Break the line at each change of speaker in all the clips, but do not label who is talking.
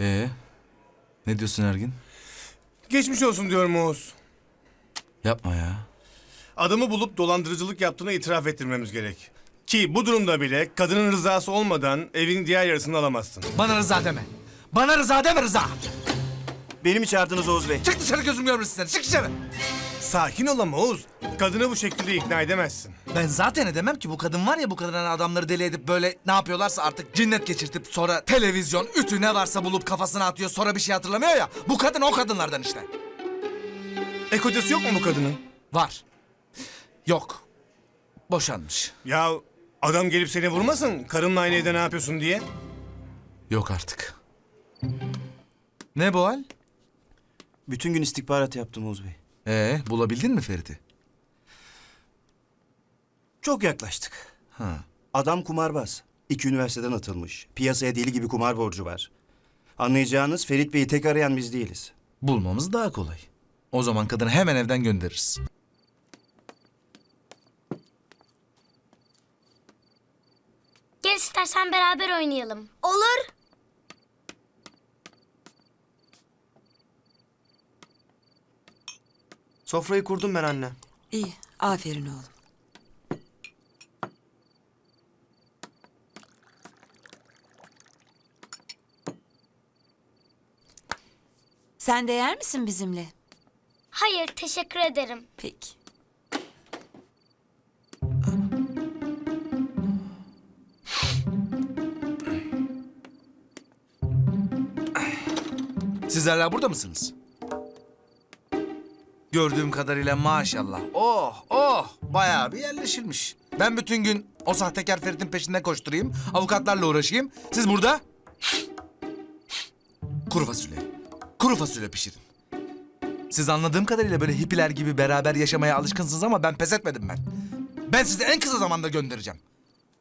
Ee, ne diyorsun Ergin?
Geçmiş olsun diyorum Oğuz.
Yapma ya.
Adamı bulup dolandırıcılık yaptığını itiraf ettirmemiz gerek. Ki bu durumda bile kadının rızası olmadan evin diğer yarısını alamazsın.
Bana rıza deme. Bana rıza deme rıza.
Beni mi çağırdınız Oğuz Bey?
Çık dışarı gözüm görmesin seni. Çık dışarı.
Sakin ol ama Oğuz. Kadını bu şekilde ikna edemezsin.
Ben zaten edemem ki bu kadın var ya bu kadın hani adamları deli edip böyle ne yapıyorlarsa artık cinnet geçirtip sonra televizyon, ütü ne varsa bulup kafasına atıyor sonra bir şey hatırlamıyor ya. Bu kadın o kadınlardan işte.
E kocası yok mu bu kadının?
Var. Yok. Boşanmış.
Ya adam gelip seni vurmasın karımla aynı evde ne yapıyorsun diye.
Yok artık.
Ne bu hal?
Bütün gün istihbarat yaptım Oğuz Bey.
Ee, bulabildin mi Ferit'i?
Çok yaklaştık.
Ha.
Adam kumarbaz. İki üniversiteden atılmış. Piyasaya deli gibi kumar borcu var. Anlayacağınız Ferit Bey'i tek arayan biz değiliz.
Bulmamız daha kolay. O zaman kadını hemen evden göndeririz.
Gel istersen beraber oynayalım. Olur.
Sofrayı kurdum ben anne.
İyi, aferin oğlum. Sen de yer misin bizimle?
Hayır, teşekkür ederim.
Peki.
Siz hala burada mısınız? Gördüğüm kadarıyla maşallah. Oh oh bayağı bir yerleşilmiş. Ben bütün gün o sahtekar Ferit'in peşinden koşturayım. Avukatlarla uğraşayım. Siz burada kuru fasulye. Kuru fasulye pişirin. Siz anladığım kadarıyla böyle hippiler gibi beraber yaşamaya alışkınsınız ama ben pes etmedim ben. Ben sizi en kısa zamanda göndereceğim.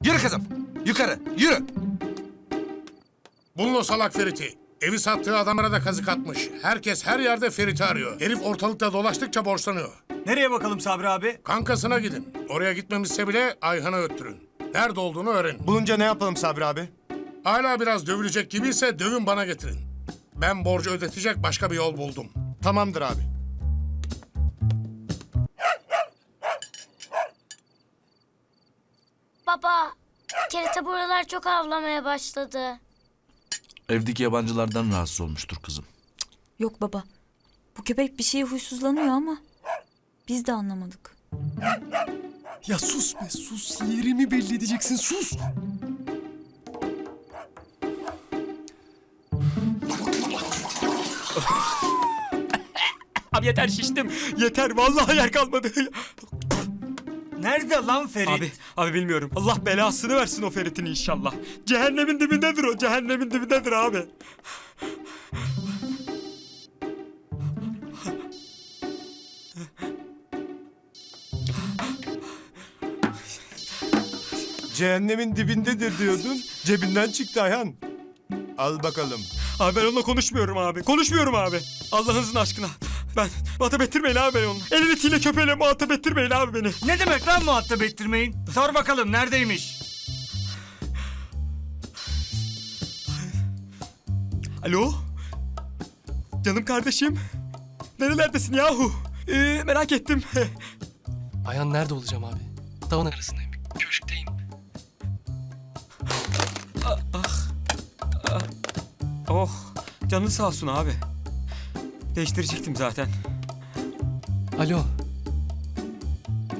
Yürü kızım. Yukarı. Yürü.
Bulun o salak Ferit'i. Evi sattığı adamlara da kazık atmış. Herkes her yerde Ferit'i arıyor. Herif ortalıkta dolaştıkça borçlanıyor.
Nereye bakalım Sabri abi?
Kankasına gidin. Oraya gitmemişse bile Ayhan'a öttürün. Nerede olduğunu öğrenin.
Bulunca ne yapalım Sabri abi?
Hala biraz dövülecek gibiyse dövün bana getirin. Ben borcu ödetecek başka bir yol buldum.
Tamamdır abi.
Baba, kerete buralar çok avlamaya başladı.
Evdeki yabancılardan rahatsız olmuştur kızım.
Yok baba. Bu köpek bir şeye huysuzlanıyor ama biz de anlamadık.
Ya sus be sus. Yerimi belli edeceksin sus. Abi yeter şiştim. Yeter vallahi yer kalmadı.
Nerede lan Ferit?
Abi, abi bilmiyorum. Allah belasını versin o Ferit'in inşallah. Cehennemin dibindedir o. Cehennemin dibindedir abi.
Cehennemin dibindedir diyordun. Cebinden çıktı Ayhan. Al bakalım.
Abi ben onunla konuşmuyorum abi. Konuşmuyorum abi. Allah'ınızın aşkına. Ben muhatap ettirmeyin abi beni onunla. Elin etiyle köpeğiyle muhatap ettirmeyin abi beni.
Ne demek lan muhatap ettirmeyin? Sor bakalım neredeymiş?
Alo? Canım kardeşim. Nerelerdesin yahu? Ee, merak ettim.
Ayhan nerede olacağım abi? Tavan arasındayım. Köşkteyim.
oh, canın sağ olsun abi. Değiştirecektim zaten.
Alo.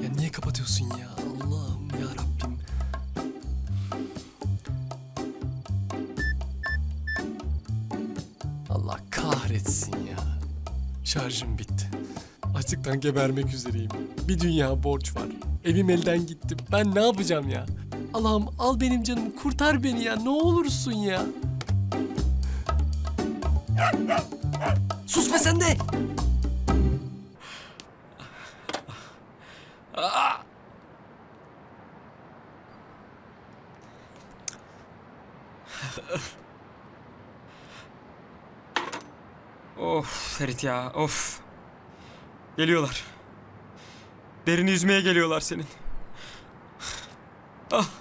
Ya niye kapatıyorsun ya? Allah'ım ya Rabbim. Allah kahretsin ya. Şarjım bitti. Açlıktan gebermek üzereyim. Bir dünya borç var. Evim elden gitti. Ben ne yapacağım ya? Allah'ım al benim canımı kurtar beni ya. Ne olursun ya. Sus be sen de.
Of Ferit ya of. Geliyorlar. Derini yüzmeye geliyorlar senin. Ah